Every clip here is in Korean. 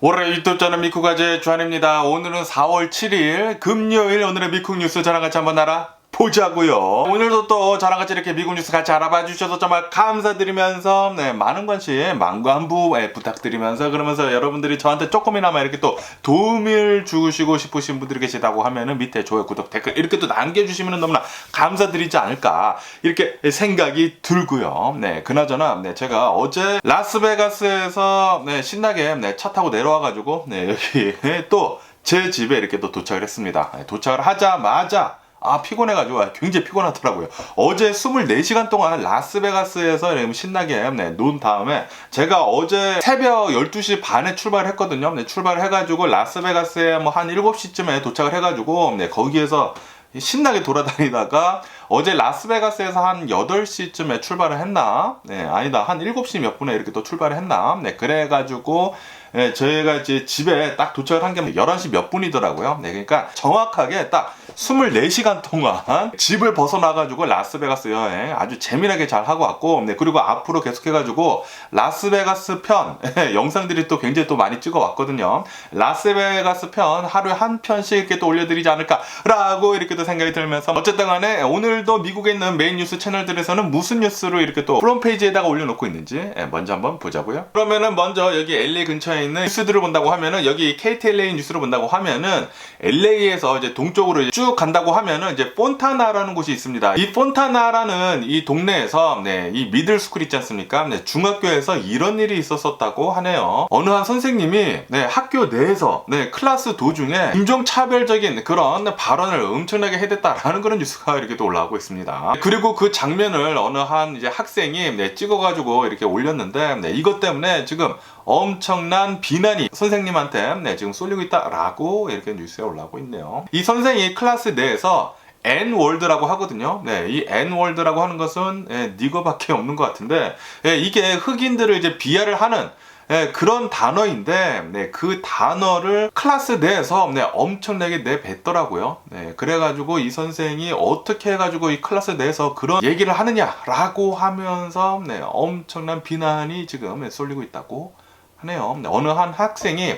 올해 유튜브 저는 미쿠가제 주한입니다. 오늘은 4월 7일 금요일 오늘의 미국 뉴스 저랑 같이 한번 알아 보자고요. 오늘도 또 저랑 같이 이렇게 미국 뉴스 같이 알아봐 주셔서 정말 감사드리면서 네, 많은 관심 만관부 예, 부탁드리면서 그러면서 여러분들이 저한테 조금이나마 이렇게 또 도움을 주시고 싶으신 분들이 계시다고 하면은 밑에 좋아요 구독 댓글 이렇게 또 남겨주시면 너무나 감사드리지 않을까 이렇게 생각이 들고요. 네 그나저나 네, 제가 어제 라스베가스에서 네, 신나게 네, 차 타고 내려와가지고 네, 여기 또 제 집에 이렇게 또 도착을 했습니다. 네, 도착을 하자마자 아 피곤해가지고 굉장히 피곤하더라고요. 어제 24시간 동안 라스베가스에서 신나게 네, 논 다음에 제가 어제 새벽 12시 반에 출발을 했거든요. 네, 출발을 해가지고 라스베가스에 뭐 한 7시쯤에 도착을 해가지고 네, 거기에서 신나게 돌아다니다가 어제 라스베가스에서 한 8시쯤에 출발을 했나? 네, 아니다. 한 7시 몇 분에 이렇게 또 출발을 했나? 네, 그래가지고 예, 저희가 이제 집에 딱 도착을 한 게 11시 몇 분이더라고요. 네, 그러니까 정확하게 딱 24시간 동안 집을 벗어나가지고 라스베가스 여행 아주 재미나게 잘 하고 왔고, 네, 그리고 앞으로 계속해가지고 라스베가스 편 예, 영상들이 또 굉장히 또 많이 찍어 왔거든요. 라스베가스 편 하루에 한 편씩 이렇게 또 올려드리지 않을까라고 이렇게 또 생각이 들면서 어쨌든 간에 오늘도 미국에 있는 메인 뉴스 채널들에서는 무슨 뉴스로 이렇게 또 프롬 페이지에다가 올려놓고 있는지 예, 먼저 한번 보자고요. 그러면은 먼저 여기 LA 근처에 있는 뉴스들을 본다고 하면은 여기 KTLA 뉴스를 본다고 하면은 LA에서 이제 동쪽으로 이제 쭉 간다고 하면은 이제 폰타나라는 곳이 있습니다. 이 폰타나라는 이 동네에서 네, 이 미들 스쿨 있지 않습니까? 네, 중학교에서 이런 일이 있었었다고 하네요. 어느 한 선생님이 네, 학교 내에서 네, 클래스 도중에 인종차별적인 그런 발언을 엄청나게 해댔다라는 그런 뉴스가 이렇게 또 올라오고 있습니다. 그리고 그 장면을 어느 한 이제 학생이 네, 찍어가지고 이렇게 올렸는데 네, 이것 때문에 지금 엄청난 비난이 선생님한테 네, 지금 쏠리고 있다라고 이렇게 뉴스에 올라오고 있네요. 이 선생이 클래스 내에서 N월드라고 하거든요. 네, 이 N월드라고 하는 것은 예, 니거밖에 없는 것 같은데 예, 이게 흑인들을 이제 비하를 하는 예, 그런 단어인데 네, 그 단어를 클래스 내에서 네, 엄청나게 내뱉더라고요. 네, 그래가지고 이 선생이 어떻게 해가지고 이 클래스 내에서 그런 얘기를 하느냐라고 하면서 네, 엄청난 비난이 지금 쏠리고 있다고 하네요. 네, 어느 한 학생이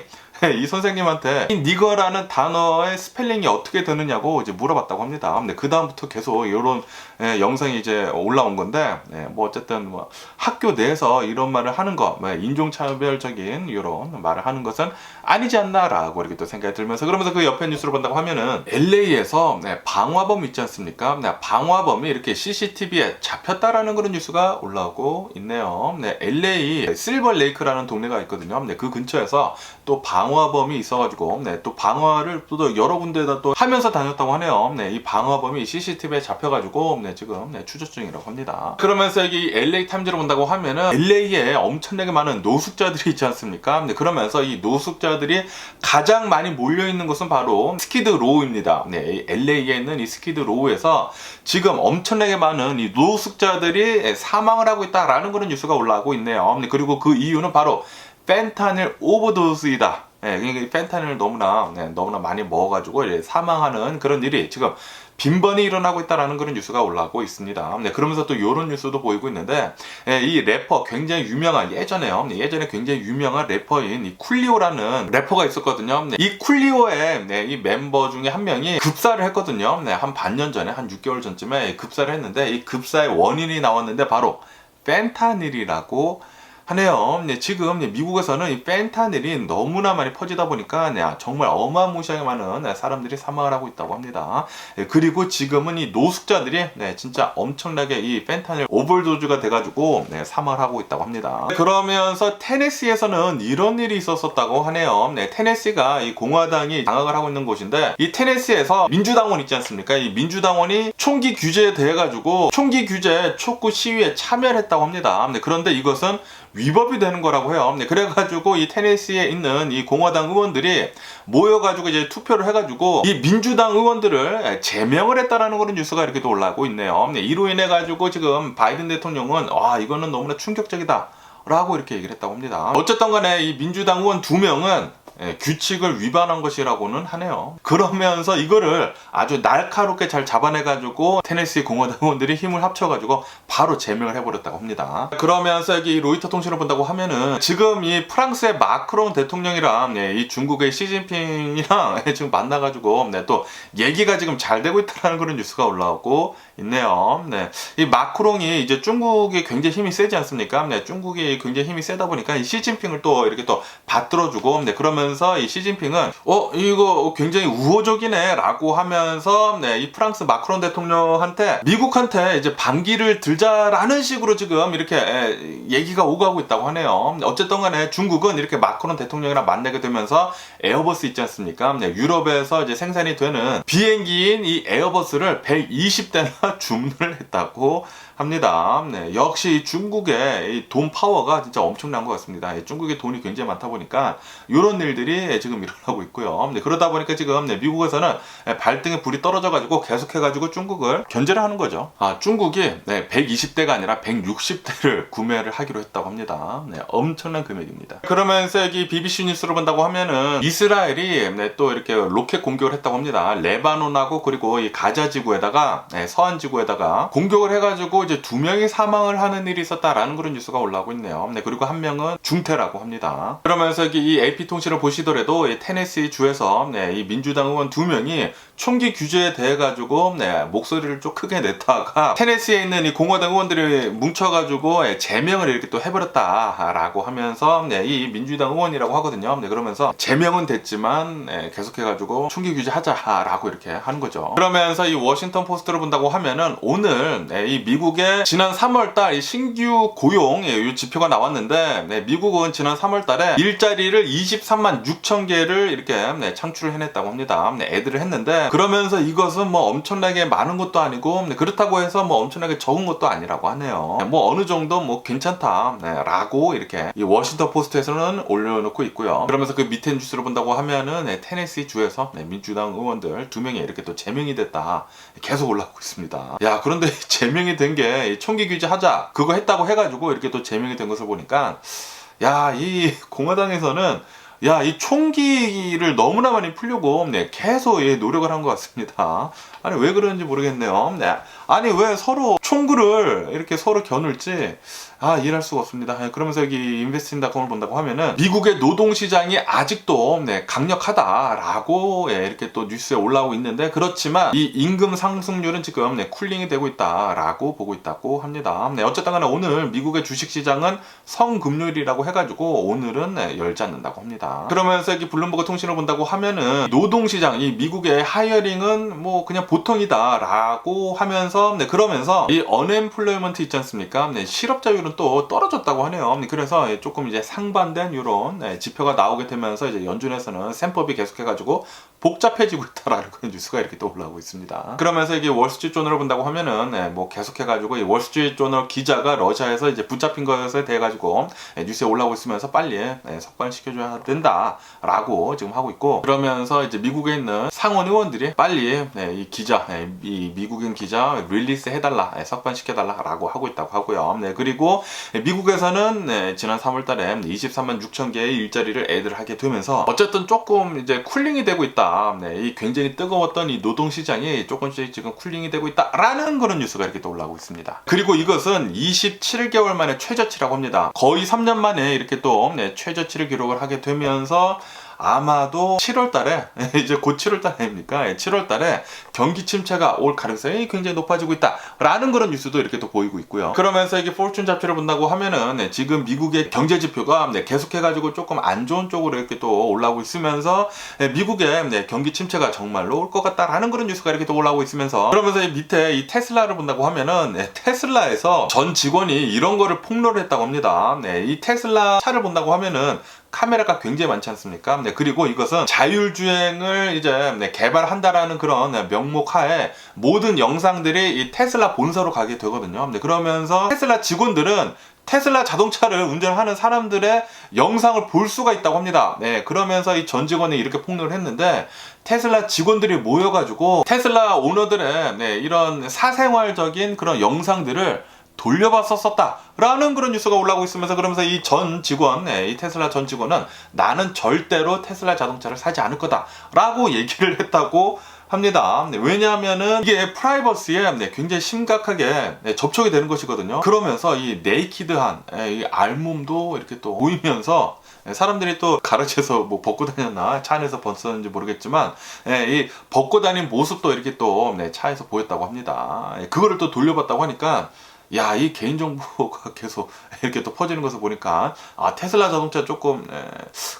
이 선생님한테 이 니거라는 단어의 스펠링이 어떻게 되느냐고 이제 물어봤다고 합니다. 근데 그 다음부터 계속 이런 예, 영상이 이제 올라온 건데 예, 뭐 어쨌든 뭐 학교 내에서 이런 말을 하는 거, 뭐 인종차별적인 이런 말을 하는 것은 아니지 않나라고 이렇게 또 생각이 들면서 그러면서 그 옆에 뉴스를 본다고 하면은 LA에서 네, 방화범 있지 않습니까? 네, 방화범이 이렇게 CCTV에 잡혔다라는 그런 뉴스가 올라오고 있네요. 네, LA 실버 레이크라는 동네가 있거든요. 네, 그 근처에서 또 방 화범이 있어가지고 네, 또 방화를 또 여러 군데다 또 하면서 다녔다고 하네요. 네, 이 방화범이 CCTV에 잡혀가지고 네, 지금 네, 추적 중이라고 합니다. 그러면서 여기 LA 타임즈를 본다고 하면은 LA에 엄청나게 많은 노숙자들이 있지 않습니까? 네, 그러면서 이 노숙자들이 가장 많이 몰려 있는 곳은 바로 스키드 로우입니다. 네, 이 LA에 있는 이 스키드 로우에서 지금 엄청나게 많은 이 노숙자들이 사망을 하고 있다라는 그런 뉴스가 올라오고 있네요. 네, 그리고 그 이유는 바로 펜타닐 오버도스이다. 예, 그러니까 이 펜타닐을 너무나 네, 너무나 많이 먹어가지고 이제 사망하는 그런 일이 지금 빈번히 일어나고 있다라는 그런 뉴스가 올라오고 있습니다. 네, 그러면서 또 이런 뉴스도 보이고 있는데 예, 이 래퍼 굉장히 유명한 예전에요. 네, 예전에 굉장히 유명한 래퍼인 이 쿨리오라는 래퍼가 있었거든요. 네, 이 쿨리오의 네, 이 멤버 중에 한 명이 급사를 했거든요. 네, 한 반년 전에 한 6개월 전쯤에 급사를 했는데 이 급사의 원인이 나왔는데 바로 펜타닐이라고 하네요. 네, 지금 네, 미국에서는 이 펜타닐이 너무나 많이 퍼지다 보니까 네, 정말 어마무시하게 많은 네, 사람들이 사망을 하고 있다고 합니다. 네, 그리고 지금은 이 노숙자들이 네, 진짜 엄청나게 이 펜타닐 오버도즈가 돼가지고 네, 사망을 하고 있다고 합니다. 네, 그러면서 테네시에서는 이런 일이 있었었다고 하네요. 네, 테네시가 이 공화당이 장악을 하고 있는 곳인데 이 테네시에서 민주당원 있지 않습니까? 이 민주당원이 총기 규제에 대해 가지고 총기 규제 촉구 시위에 참여를 했다고 합니다. 네, 그런데 이것은 위법이 되는 거라고 해요. 네, 그래가지고 이 테네시에 있는 이 공화당 의원들이 모여가지고 이제 투표를 해가지고 이 민주당 의원들을 제명을 했다라는 그런 뉴스가 이렇게 또 올라오고 있네요. 네, 이로 인해 가지고 지금 바이든 대통령은 와 이거는 너무나 충격적이다. 라고 이렇게 얘기를 했다고 합니다. 어쨌든 간에 이 민주당 의원 두 명은 예, 규칙을 위반한 것이라고는 하네요. 그러면서 이거를 아주 날카롭게 잘 잡아내가지고 테네시 공화당원들이 힘을 합쳐가지고 바로 제명을 해버렸다고 합니다. 그러면서 여기 로이터 통신을 본다고 하면은 지금 이 프랑스의 마크롱 대통령이랑 예, 이 중국의 시진핑이랑 지금 만나가지고 네, 또 얘기가 지금 잘 되고 있다는 그런 뉴스가 올라오고 있네요. 네, 이 마크롱이 이제 중국이 굉장히 힘이 세지 않습니까? 네, 중국이 굉장히 힘이 세다 보니까 이 시진핑을 또 이렇게 또 받들어주고 네, 그러면서 이 시진핑은 어 이거 굉장히 우호적이네 라고 하면서 네, 이 프랑스 마크롱 대통령한테 미국한테 이제 반기를 들자라는 식으로 지금 이렇게 에, 얘기가 오가고 있다고 하네요. 어쨌든 간에 중국은 이렇게 마크롱 대통령이랑 만나게 되면서 에어버스 있지 않습니까? 네, 유럽에서 이제 생산이 되는 비행기인 이 에어버스를 120대나 주문을 했다고 합니다. 네, 역시 중국의 이돈 파워가 진짜 엄청난 것 같습니다. 이 중국의 돈이 굉장히 많다 보니까 이런 일들이 지금 일어나고 있고요. 네, 그러다 보니까 지금 네, 미국에서는 발등에 불이 떨어져가지고 계속해가지고 중국을 견제를 하는 거죠. 아, 중국이 네, 120대가 아니라 160대를 구매를 하기로 했다고 합니다. 네, 엄청난 금액입니다. 그러면서 여기 BBC 뉴스를 본다고 하면은 이스라엘이 네, 또 이렇게 로켓 공격을 했다고 합니다. 레바논하고 그리고 이 가자 지구에다가 네, 서한 지구에다가 공격을 해가지고 이제 두 명이 사망을 하는 일이 있었다라는 그런 뉴스가 올라오고 있네요. 네, 그리고 한 명은 중태라고 합니다. 그러면서 이 AP 통신을 보시더라도 이 테네시 주에서 네, 이 민주당 의원 두 명이 총기 규제에 대해 가지고 네, 목소리를 좀 크게 냈다가 테네시에 있는 이 공화당 의원들이 뭉쳐가지고 예, 제명을 이렇게 또 해버렸다라고 하면서 네, 이 민주당 의원이라고 하거든요. 네, 그러면서 제명은 됐지만 네, 계속해가지고 총기 규제하자라고 이렇게 하는 거죠. 그러면서 이 워싱턴 포스트를 본다고 하면은 오늘 네, 이 미국의 지난 3월달 이 신규 고용 예, 이 지표가 나왔는데 네, 미국은 지난 3월달에 일자리를 23만 6천 개를 이렇게 네, 창출을 해냈다고 합니다. 네, 애들을 했는데 그러면서 이것은 뭐 엄청나게 많은 것도 아니고 네, 그렇다고 해서 뭐 엄청나게 적은 것도 아니라고 하네요. 네, 뭐 어느 정도 뭐 괜찮다라고 이렇게 이 워싱턴 포스트에서는 올려놓고 있고요. 그러면서 그 밑에 뉴스를 본다고 하면은 네, 테네시 주에서 네, 민주당 의원들 두 명이 이렇게 또 제명이 됐다 계속 올라오고 있습니다. 야 그런데 제명이 된 게 총기 규제하자 그거 했다고 해가지고 이렇게 또 제명이 된 것을 보니까 야 이 공화당에서는 야, 이 총기를 너무나 많이 풀려고 네, 계속 예, 노력을 한 것 같습니다. 아니 왜 그러는지 모르겠네요. 네. 아니 왜 서로 총구를 이렇게 서로 겨눌지 아 이해할 수가 없습니다. 예, 그러면서 여기 인베스팅닷컴을 본다고 하면은 미국의 노동 시장이 아직도 네, 강력하다라고 예, 이렇게 또 뉴스에 올라오고 있는데 그렇지만 이 임금 상승률은 지금 네, 쿨링이 되고 있다라고 보고 있다고 합니다. 네, 어쨌든 간에 오늘 미국의 주식 시장은 성금요일이라고 해가지고 오늘은 네, 열지 않는다고 합니다. 그러면서 여기 블룸버그 통신을 본다고 하면은 노동 시장 이 미국의 하이어링은 뭐 그냥 보통이다라고 하면서 네, 그러면서 이 언엠플로이먼트 있지 않습니까? 네, 실업자율은 또 떨어졌다고 하네요. 네, 그래서 조금 이제 상반된 이런 네, 지표가 나오게 되면서 이제 연준에서는 셈법이 계속해가지고 복잡해지고 있다라는 뉴스가 이렇게 또 올라오고 있습니다. 그러면서 이게 월스트리트 조널을 본다고 하면은 네, 뭐 계속해가지고 이 월스트리트 조널 기자가 러시아에서 이제 붙잡힌 것에 대해 가지고 네, 뉴스에 올라오고 있으면서 빨리 네, 석방시켜줘야 된다라고 지금 하고 있고 그러면서 이제 미국에 있는 상원 의원들이 빨리 네, 이 기자, 네, 이 미국인 기자 릴리스 해달라, 네, 석방시켜달라라고 하고 있다고 하고요. 네, 그리고 미국에서는 네, 지난 3월달에 23만 6천 개의 일자리를 애들 하게 되면서 어쨌든 조금 이제 쿨링이 되고 있다. 네, 이 굉장히 뜨거웠던 이 노동 시장이 조금씩 지금 쿨링이 되고 있다라는 그런 뉴스가 이렇게 또 올라오고 있습니다. 그리고 이것은 27개월 만에 최저치라고 합니다. 거의 3년 만에 이렇게 또 네, 최저치를 기록을 하게 되면서 아마도 7월 달에 이제 곧 7월 달입니까? 7월 달에 경기 침체가 올 가능성이 굉장히 높아지고 있다라는 그런 뉴스도 이렇게 또 보이고 있고요. 그러면서 이게 포춘 잡지를 본다고 하면은 네, 지금 미국의 경제 지표가 네, 계속해 가지고 조금 안 좋은 쪽으로 이렇게 또 올라오고 있으면서 네, 미국의 네, 경기 침체가 정말로 올 것 같다라는 그런 뉴스가 이렇게 또 올라오고 있으면서 그러면서 이 밑에 이 테슬라를 본다고 하면은 네, 테슬라에서 전 직원이 이런 거를 폭로를 했다고 합니다. 네, 이 테슬라 차를 본다고 하면은 카메라가 굉장히 많지 않습니까? 네, 그리고 이것은 자율주행을 이제 네, 개발한다라는 그런 네, 명목 하에 모든 영상들이 이 테슬라 본사로 가게 되거든요. 네, 그러면서 테슬라 직원들은 테슬라 자동차를 운전하는 사람들의 영상을 볼 수가 있다고 합니다. 네, 그러면서 이 전 직원이 이렇게 폭로를 했는데 테슬라 직원들이 모여가지고 테슬라 오너들의 네, 이런 사생활적인 그런 영상들을 돌려봤었었다라는 그런 뉴스가 올라오고 있으면서 그러면서 이 전 직원, 네, 이 테슬라 전 직원은 나는 절대로 테슬라 자동차를 사지 않을 거다라고 얘기를 했다고 합니다. 네, 왜냐하면은 이게 프라이버시에 네, 굉장히 심각하게 네, 접촉이 되는 것이거든요. 그러면서 이 네이키드한 예, 이 알몸도 이렇게 또 보이면서 예, 사람들이 또 가르쳐서 뭐 벗고 다녔나 차 안에서 벗었는지 모르겠지만 예, 이 벗고 다닌 모습도 이렇게 또 네, 차에서 보였다고 합니다. 예, 그거를 또 돌려봤다고 하니까 야, 이 개인정보가 계속 이렇게 또 퍼지는 것을 보니까, 아, 테슬라 자동차 조금, 에,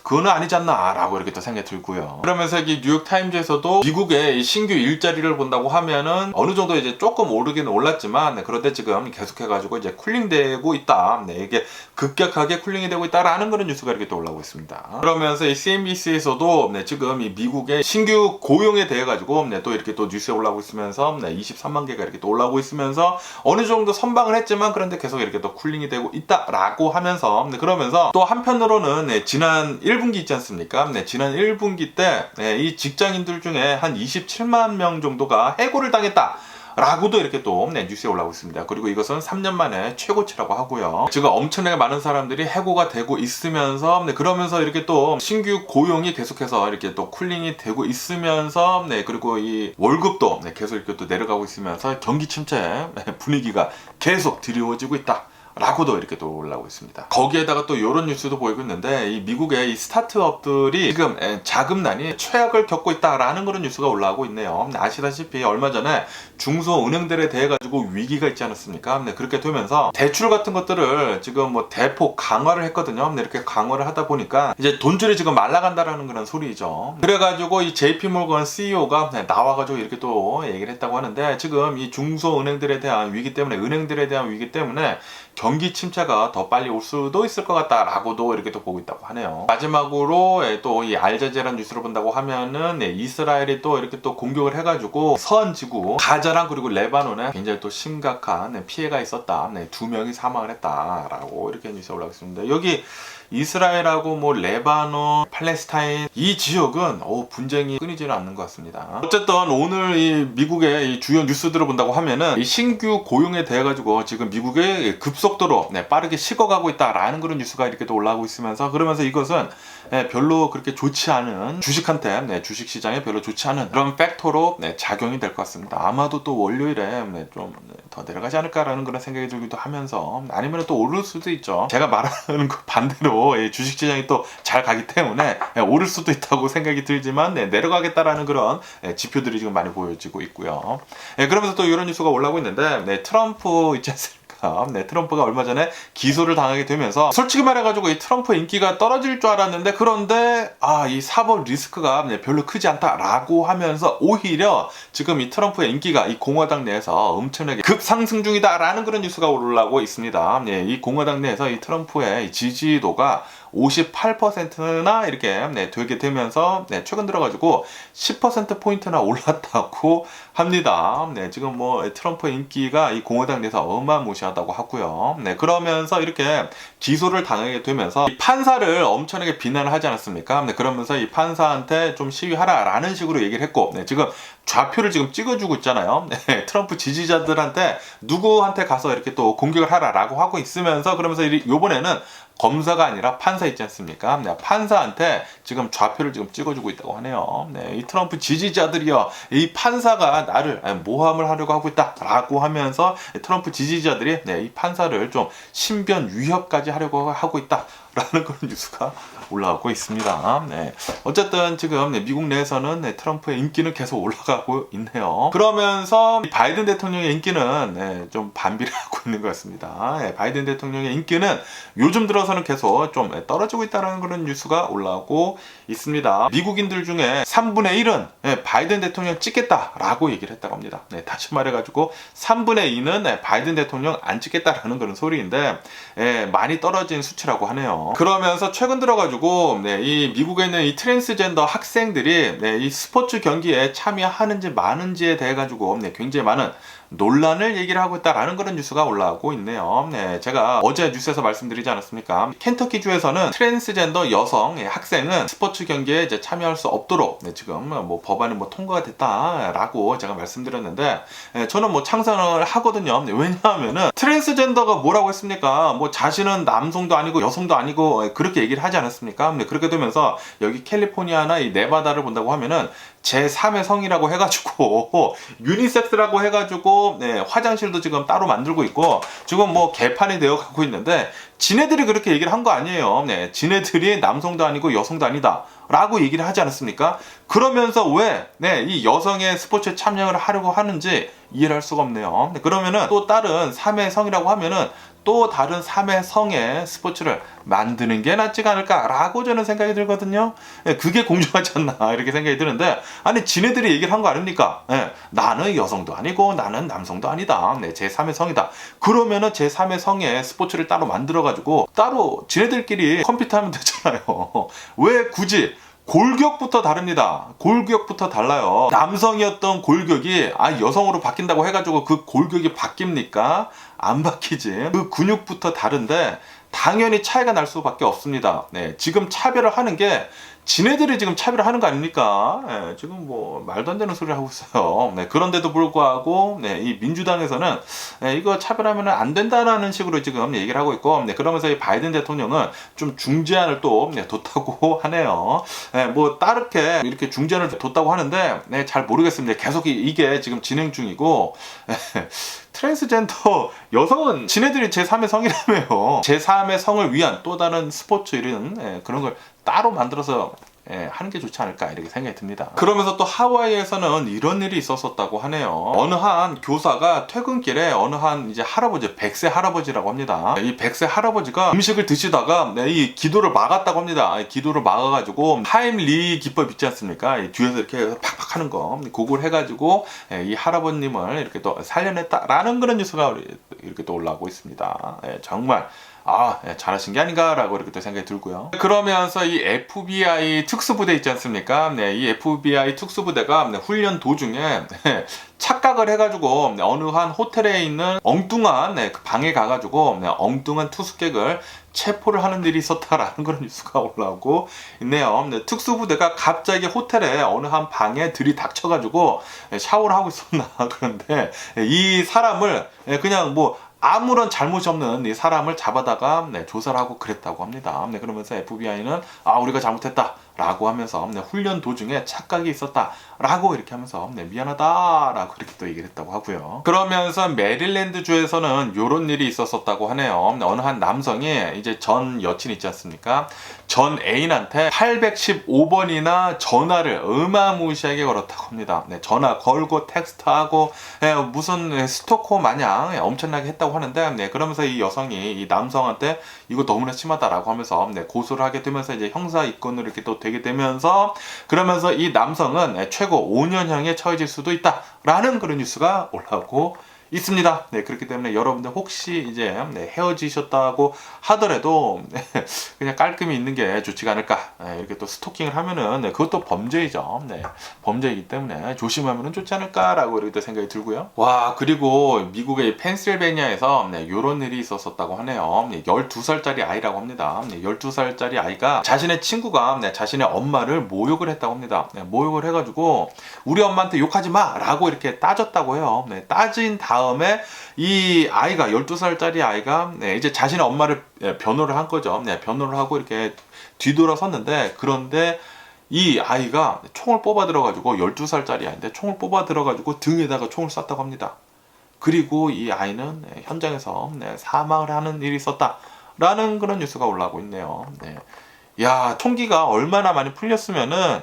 그거는 아니지 않나, 라고 이렇게 또 생각이 들고요. 그러면서 이 뉴욕타임즈에서도 미국의 이 신규 일자리를 본다고 하면은 어느 정도 이제 조금 오르기는 올랐지만, 네, 그런데 지금 계속해가지고 이제 쿨링되고 있다. 네, 이게 급격하게 쿨링이 되고 있다라는 그런 뉴스가 이렇게 또 올라오고 있습니다. 그러면서 이 CNBC에서도 네, 지금 이 미국의 신규 고용에 대해 가지고 네, 또 이렇게 또 뉴스에 올라오고 있으면서 네, 23만 개가 이렇게 또 올라오고 있으면서 어느 정도 선 방을 했지만 그런데 계속 이렇게 또 쿨링이 되고 있다라고 하면서 네, 그러면서 또 한편으로는 네, 지난 1분기 있지 않습니까? 네, 지난 1분기 때 이 직장인들 중에 한 27만 명 정도가 해고를 당했다. 라고도 이렇게 또 네, 뉴스에 올라오고 있습니다. 그리고 이것은 3년 만에 최고치라고 하고요. 지금 엄청나게 많은 사람들이 해고가 되고 있으면서 네, 그러면서 이렇게 또 신규 고용이 계속해서 이렇게 또 쿨링이 되고 있으면서 네, 그리고 이 월급도 네, 계속 이렇게 또 내려가고 있으면서 경기 침체 네, 분위기가 계속 드리워지고 있다. 라고도 이렇게 또 올라오고 있습니다. 거기에다가 또 이런 뉴스도 보이고 있는데 이 미국의 이 스타트업들이 지금 에, 자금난이 최악을 겪고 있다라는 그런 뉴스가 올라오고 있네요. 아시다시피 얼마 전에 중소은행들에 대해 가지고 위기가 있지 않았습니까? 네, 그렇게 되면서 대출 같은 것들을 지금 뭐 대폭 강화를 했거든요. 네, 이렇게 강화를 하다 보니까 이제 돈줄이 지금 말라간다라는 그런 소리죠. 그래가지고 이 JP모건 CEO가 나와가지고 이렇게 또 얘기를 했다고 하는데 지금 이 중소은행들에 대한 위기 때문에 은행들에 대한 위기 때문에 경기 침체가 더 빨리 올 수도 있을 것 같다라고도 이렇게 또 보고 있다고 하네요. 마지막으로 예, 또이 알자제라 뉴스를 본다고 하면은 예, 이스라엘이 또 이렇게 또 공격을 해가지고 서한 지구 가자랑 그리고 레바논에 굉장히 또 심각한 예, 피해가 있었다. 네, 두 명이 사망을 했다라고 이렇게 뉴스가 올라오고 있습니다. 여기 이스라엘하고 뭐 레바논, 팔레스타인 이 지역은 어, 분쟁이 끊이지는 않는 것 같습니다. 어쨌든 오늘 이 미국의 이 주요 뉴스들을 본다고 하면은 이 신규 고용에 대해 가지고 지금 미국의 급속도로 네, 빠르게 식어가고 있다라는 그런 뉴스가 이렇게 또 올라오고 있으면서 그러면서 이것은 네, 별로 그렇게 좋지 않은 주식한테 네, 주식 시장에 별로 좋지 않은 그런 팩토로 네, 작용이 될 것 같습니다. 아마도 또 월요일에 네, 좀더 내려가지 않을까라는 그런 생각이 들기도 하면서 아니면 또 오를 수도 있죠. 제가 말하는 그 반대로 주식 시장이 또 잘 가기 때문에 예, 오를 수도 있다고 생각이 들지만 네, 내려가겠다라는 그런 예, 지표들이 지금 많이 보여지고 있고요. 예, 그러면서 또 이런 뉴스가 올라오고 있는데 네, 트럼프 있지? 네, 트럼프가 얼마 전에 기소를 당하게 되면서 솔직히 말해가지고 이 트럼프 인기가 떨어질 줄 알았는데 그런데 아 이 사법 리스크가 네, 별로 크지 않다라고 하면서 오히려 지금 이 트럼프의 인기가 이 공화당 내에서 엄청나게 급상승 중이다라는 그런 뉴스가 올라오고 있습니다. 네, 이 공화당 내에서 이 트럼프의 지지도가 58%나 이렇게 네, 되게 되면서 네, 최근 들어가지고 10% 포인트나 올랐다고 합니다. 네, 지금 뭐 트럼프 인기가 이 공화당 내에서 어마무시 하다고 하고요. 네, 그러면서 이렇게 기소를 당하게 되면서 판사를 엄청나게 비난을 하지 않았습니까? 네, 그러면서 이 판사한테 좀 시위하라라는 식으로 얘기를 했고, 네, 지금 좌표를 지금 찍어주고 있잖아요. 네, 트럼프 지지자들한테 누구한테 가서 이렇게 또 공격을 하라라고 하고 있으면서 그러면서 이번에는 검사가 아니라 판사 있지 않습니까? 네, 판사한테 지금 좌표를 지금 찍어주고 있다고 하네요. 네, 이 트럼프 지지자들이요, 이 판사가 나를 모함을 하려고 하고 있다라고 하면서 트럼프 지지자들이 네, 이 판사를 좀 신변 위협까지 하려고 하고 있다. 라는 그런 뉴스가 올라오고 있습니다. 네. 어쨌든 지금 네, 미국 내에서는 네, 트럼프의 인기는 계속 올라가고 있네요. 그러면서 바이든 대통령의 인기는 네, 좀 반비례 하고 있는 것 같습니다. 네, 바이든 대통령의 인기는 요즘 들어서는 계속 좀 떨어지고 있다는 그런 뉴스가 올라오고 있습니다. 미국인들 중에 3분의 1은 네, 바이든 대통령 찍겠다라고 얘기를 했다고 합니다. 네, 다시 말해가지고 3분의 2는 바이든 대통령 안 찍겠다라는 그런 소리인데 많이 떨어진 수치라고 하네요. 그러면서 최근 들어가지고 네, 이 미국에 있는 이 트랜스젠더 학생들이 네, 이 스포츠 경기에 참여하는지 마는지에 대해 가지고 네, 굉장히 많은 논란을 얘기를 하고 있다라는 그런 뉴스가 올라오고 있네요. 네, 제가 어제 뉴스에서 말씀드리지 않았습니까? 켄터키 주에서는 트랜스젠더 여성 예, 학생은 스포츠 경기에 이제 참여할 수 없도록 네, 지금 뭐 법안이 뭐 통과가 됐다라고 제가 말씀드렸는데 예, 저는 뭐 창선을 하거든요. 네, 왜냐하면은 트랜스젠더가 뭐라고 했습니까? 뭐 자신은 남성도 아니고 여성도 아니고 예, 그렇게 얘기를 하지 않았습니까? 네, 그렇게 되면서 여기 캘리포니아나 이 네바다를 본다고 하면은 제3의 성이라고 해가지고 유니섹스라고 해가지고 네, 화장실도 지금 따로 만들고 있고 지금 뭐 개판이 되어 가고 있는데 지네들이 그렇게 얘기를 한 거 아니에요. 네, 지네들이 남성도 아니고 여성도 아니다. 라고 얘기를 하지 않았습니까? 그러면서 왜, 네, 이 여성의 스포츠에 참여를 하려고 하는지 이해를 할 수가 없네요. 네, 그러면은 또 다른 3의 성이라고 하면은 또 다른 3의 성의 스포츠를 만드는 게 낫지가 않을까라고 저는 생각이 들거든요. 예, 그게 공정하지 않나 이렇게 생각이 드는데 아니 지네들이 얘기를 한 거 아닙니까? 예, 나는 여성도 아니고 나는 남성도 아니다. 네, 제 3의 성이다. 그러면은 제 3의 성의 스포츠를 따로 만들어 가지고 따로 지네들끼리 컴퓨터 하면 되잖아요. 왜 굳이 골격부터 다릅니다. 골격부터 달라요. 남성이었던 골격이 아 여성으로 바뀐다고 해가지고 그 골격이 바뀝니까? 안 바뀌지. 그 근육부터 다른데 당연히 차이가 날 수밖에 없습니다. 네, 지금 차별을 하는 게 지네들이 지금 차별을 하는 거 아닙니까? 네, 지금 뭐 말도 안 되는 소리를 하고 있어요. 네, 그런데도 불구하고 네, 이 민주당에서는 네, 이거 차별하면 안 된다라는 식으로 지금 얘기를 하고 있고 네, 그러면서 이 바이든 대통령은 좀 중재안을 또 네, 뒀다고 하네요. 네, 뭐 따르게 이렇게 중재안을 뒀다고 하는데 네, 잘 모르겠습니다. 계속 이- 이게 지금 진행 중이고 트랜스젠더 여성은 지네들이 제3의 성이라며요. 제3의 성을 위한 또 다른 스포츠 이런 예, 그런 걸 따로 만들어서 예, 하는 게 좋지 않을까 이렇게 생각이 듭니다. 그러면서 또 하와이에서는 이런 일이 있었었다고 하네요. 어느 한 교사가 퇴근길에 어느 한 이제 할아버지, 백세 할아버지라고 합니다. 이 백세 할아버지가 음식을 드시다가 네, 이 기도를 막았다고 합니다. 이 기도를 막아가지고 하임리 기법 있지 않습니까? 이 뒤에서 이렇게 팍팍 하는 거 그걸 해가지고 예, 이 할아버님을 이렇게 또 살려냈다라는 그런 뉴스가 이렇게 또 올라오고 있습니다. 예, 정말 아, 예, 잘하신 게 아닌가라고 이렇게 또 생각이 들고요. 그러면서 이 FBI 특수부대 있지 않습니까? 네, 이 FBI 특수부대가 네, 훈련 도중에 네, 착각을 해가지고 네, 어느 한 호텔에 있는 엉뚱한 네, 그 방에 가가지고 네, 엉뚱한 투숙객을 체포를 하는 일이 있었다라는 그런 뉴스가 올라오고 있네요. 네, 특수부대가 갑자기 호텔에 어느 한 방에 들이닥쳐가지고 네, 샤워를 하고 있었나 그런데 네, 이 사람을 네, 그냥 뭐 아무런 잘못이 없는 이 사람을 잡아다가 네, 조사를 하고 그랬다고 합니다. 네, 그러면서 FBI는 아 우리가 잘못했다 라고 하면서 네, 훈련 도중에 착각이 있었다 라고 이렇게 하면서 네, 미안하다 라고 이렇게 또 얘기를 했다고 하고요. 그러면서 메릴랜드 주에서는 이런 일이 있었었다고 하네요. 네, 어느 한 남성이 이제 전 여친 있지 않습니까? 전 애인한테 815번이나 전화를 어마무시하게 걸었다고 합니다. 네, 전화 걸고 텍스트하고 예, 무슨 스토커 마냥 예, 엄청나게 했다고 하는데 네, 그러면서 이 여성이 이 남성한테 이거 너무나 심하다라고 하면서 네, 고소를 하게 되면서 이제 형사 입건으로 이렇게 또 되게 되면서 그러면서 이 남성은 네, 최고 5년형에 처해질 수도 있다라는 그런 뉴스가 올라오고 있습니다. 네, 그렇기 때문에 여러분들 혹시 이제 네, 헤어지셨다고 하더라도 네, 그냥 깔끔히 있는 게 좋지가 않을까. 네, 이렇게 또 스토킹을 하면은 네, 그것도 범죄이죠. 네, 범죄이기 때문에 조심하면 좋지 않을까라고 이렇게 또 생각이 들고요. 와, 그리고 미국의 펜실베니아에서 네, 이런 일이 있었었다고 하네요. 네, 12살짜리 아이라고 합니다. 네, 12살짜리 아이가 자신의 친구가 네, 자신의 엄마를 모욕을 했다고 합니다. 네, 모욕을 해가지고 우리 엄마한테 욕하지 마라고 이렇게 따졌다고 해요. 네, 따진 다음 에 이 아이가 12살짜리 아이가 네, 이제 자신의 엄마를 예, 변호를 한 거죠. 네, 변호를 하고 이렇게 뒤돌아섰는데 그런데 이 아이가 총을 뽑아 들어가지고 12살짜리 아이인데 총을 뽑아 들어가지고 등에다가 총을 쐈다고 합니다. 그리고 이 아이는 네, 현장에서 네, 사망을 하는 일이 있었다라는 그런 뉴스가 올라오고 있네요. 네. 야, 총기가 얼마나 많이 풀렸으면은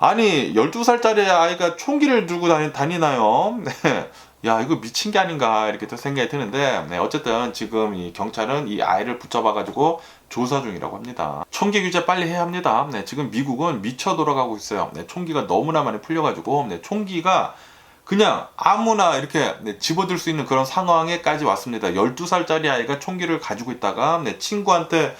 아니 12살짜리 아이가 총기를 들고 다니, 다니나요? 네. 야 이거 미친 게 아닌가 이렇게 또 생각이 드는데 네, 어쨌든 지금 이 경찰은 이 아이를 붙잡아 가지고 조사 중이라고 합니다. 총기 규제 빨리 해야 합니다. 네, 지금 미국은 미쳐 돌아가고 있어요. 네, 총기가 너무나 많이 풀려가지고 네, 총기가 그냥 아무나 이렇게 네, 집어들 수 있는 그런 상황에까지 왔습니다. 12살짜리 아이가 총기를 가지고 있다가 네, 친구한테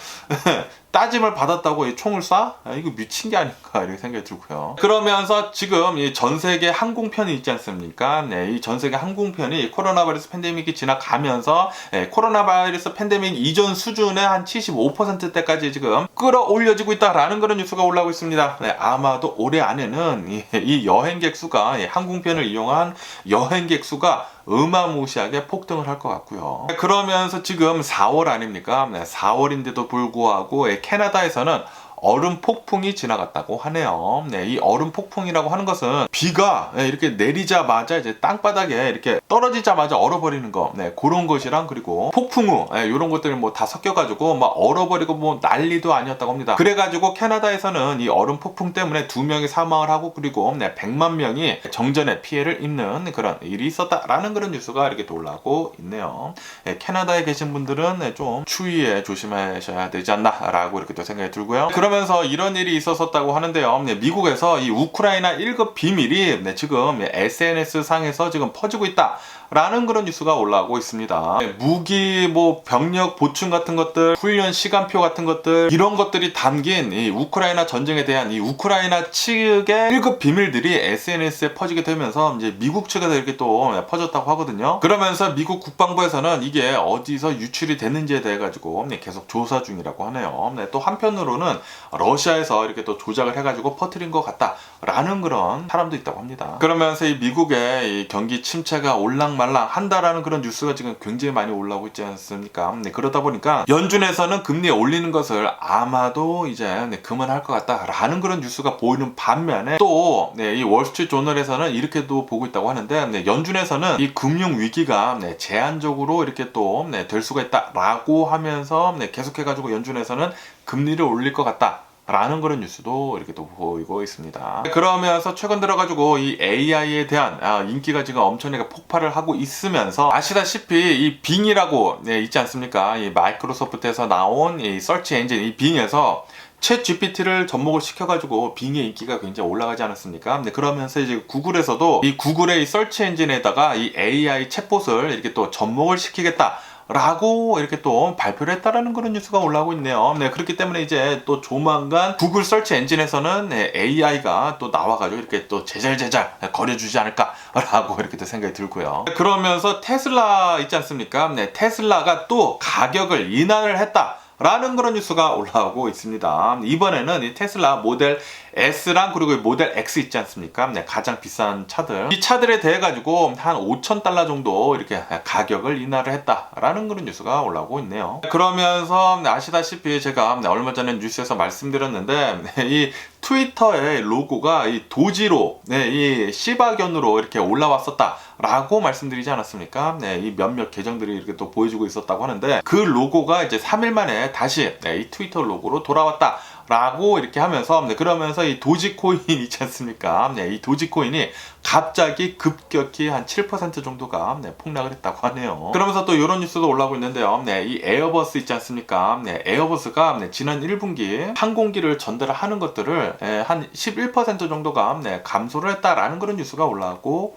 따짐을 받았다고 이 총을 쏴? 아, 이거 미친 게 아닌가 이렇게 생각이 들고요. 그러면서 지금 이 전 세계 항공편이 있지 않습니까? 네, 이 전 세계 항공편이 코로나 바이러스 팬데믹이 지나가면서 예, 코로나 바이러스 팬데믹 이전 수준의 한 75%대까지 지금 끌어올려지고 있다라는 그런 뉴스가 올라오고 있습니다. 네, 아마도 올해 안에는 이, 이 여행객 수가 이 항공편을 이용한 여행객 수가 어마무시하게 폭등을 할 것 같고요. 그러면서 지금 4월 아닙니까? 네, 4월인데도 불구하고 예, 캐나다에서는 얼음 폭풍이 지나갔다고 하네요. 네, 이 얼음 폭풍이라고 하는 것은 비가 예, 이렇게 내리자마자 이제 땅바닥에 이렇게 떨어지자마자 얼어버리는 거, 네, 그런 것이랑 그리고 폭풍우 예, 이런 것들이 뭐다 섞여가지고 막 얼어버리고 뭐 난리도 아니었다고 합니다. 그래가지고 캐나다에서는 이 얼음 폭풍 때문에 두 명이 사망을 하고 그리고 네, 100만 명이 정전에 피해를 입는 그런 일이 있었다라는 그런 뉴스가 이렇게 또 올라오고 있네요. 예, 캐나다에 계신 분들은 네, 좀 추위에 조심하셔야 되지 않나라고 이렇게 또 생각이 들고요. 그러면서 이런 일이 있었었다고 하는데요. 네, 미국에서 이 우크라이나 1급 비밀이 네, 지금 SNS 상에서 지금 퍼지고 있다. 라는 그런 뉴스가 올라오고 있습니다. 네, 무기, 뭐 병력 보충 같은 것들, 훈련 시간표 같은 것들 이런 것들이 담긴 이 우크라이나 전쟁에 대한 이 우크라이나 측의 1급 비밀들이 SNS에 퍼지게 되면서 이제 미국 측에서 이렇게 또 퍼졌다고 하거든요. 그러면서 미국 국방부에서는 이게 어디서 유출이 됐는지에 대해 가지고 계속 조사 중이라고 하네요. 네, 또 한편으로는 러시아에서 이렇게 또 조작을 해가지고 퍼뜨린 것 같다라는 그런 사람도 있다고 합니다. 그러면서 이 미국의 이 경기 침체가 올랑 말랑 한다라는 그런 뉴스가 지금 굉장히 많이 올라오고 있지 않습니까? 네, 그러다 보니까 연준에서는 금리 올리는 것을 아마도 이제 네, 그만할 것 같다라는 그런 뉴스가 보이는 반면에 또 네, 이 월스트리트 조널에서는 이렇게도 보고 있다고 하는데 네, 연준에서는 이 금융 위기가 네, 제한적으로 이렇게 또될 수가 있다라고 하면서 네, 계속해가지고 연준에서는 금리를 올릴 것 같다. 라는 그런 뉴스도 이렇게 또 보이고 있습니다. 그러면서 최근 들어가지고 이 AI에 대한 아, 인기가 지금 엄청나게 폭발을 하고 있으면서 아시다시피 이 빙이라고 네, 있지 않습니까? 이 마이크로소프트에서 나온 이 서치 엔진 이 빙에서 챗 GPT를 접목을 시켜가지고 빙의 인기가 굉장히 올라가지 않았습니까? 네, 그러면서 이제 구글에서도 이 구글의 이 서치 엔진에다가 이 AI 챗봇을 이렇게 또 접목을 시키겠다. 라고 이렇게 또 발표를 했다라는 그런 뉴스가 올라오고 있네요. 네, 그렇기 때문에 이제 또 조만간 구글 설치 엔진에서는 네, AI가 또 나와가지고 이렇게 또 제잘제잘 거려주지 않을까라고 이렇게 또 생각이 들고요. 그러면서 테슬라 있지 않습니까? 네, 테슬라가 또 가격을 인하를 했다. 라는 그런 뉴스가 올라오고 있습니다. 이번에는 이 테슬라 모델 S랑 그리고 이 모델 X 있지 않습니까? 네, 가장 비싼 차들. 이 차들에 대해 가지고 한 5천 달러 정도 이렇게 가격을 인하를 했다라는 그런 뉴스가 올라오고 있네요. 그러면서 아시다시피 제가 얼마 전에 뉴스에서 말씀드렸는데 이 트위터의 로고가 이 도지로 네, 이 시바견으로 이렇게 올라왔었다. 라고 말씀드리지 않았습니까? 네, 이 몇몇 계정들이 이렇게 또 보여주고 있었다고 하는데 그 로고가 이제 3일 만에 다시 네, 이 트위터 로고로 돌아왔다. 라고 이렇게 하면서 네, 그러면서 이 도지코인 있지 않습니까? 네, 이 도지코인이 갑자기 급격히 한 7% 정도가 네, 폭락을 했다고 하네요. 그러면서 또 이런 뉴스도 올라오고 있는데요. 네, 이 에어버스 있지 않습니까? 네, 에어버스가 네, 지난 1분기 항공기를 전달하는 것들을 네, 한11% 정도가 네, 감소를 했다라는 그런 뉴스가 올라오고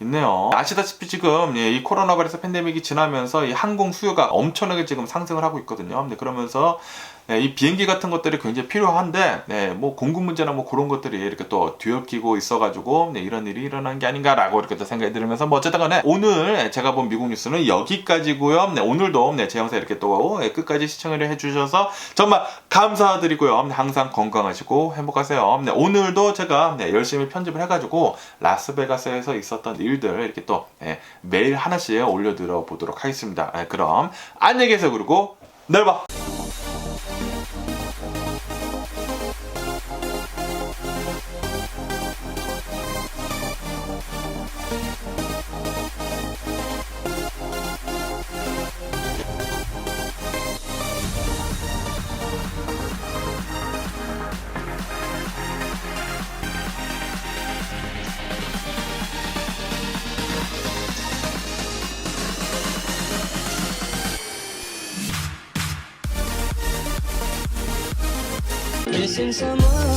있네요. 아시다시피 지금 예, 이 코로나 바이러스 팬데믹이 지나면서 이 항공 수요가 엄청나게 지금 상승을 하고 있거든요. 네, 그러면서 네, 이 비행기 같은 것들이 굉장히 필요한데, 네, 뭐 공급 문제나 뭐 그런 것들이 이렇게 또 뒤엉키고 있어가지고 네, 이런 일이 일어난 게 아닌가라고 이렇게 또 생각이 들으면서 뭐 어쨌든 간에 오늘 제가 본 미국 뉴스는 여기까지고요. 네, 오늘도 네, 제 영상 이렇게 또 네, 끝까지 시청을 해주셔서 정말 감사드리고요. 네, 항상 건강하시고 행복하세요. 네, 오늘도 제가 네, 열심히 편집을 해가지고 라스베가스에서 있었던 일들 이렇게 또 네, 매일 하나씩 올려드려 보도록 하겠습니다. 네, 그럼 안녕히 계세요. 그리고 내일 봐. since I'm on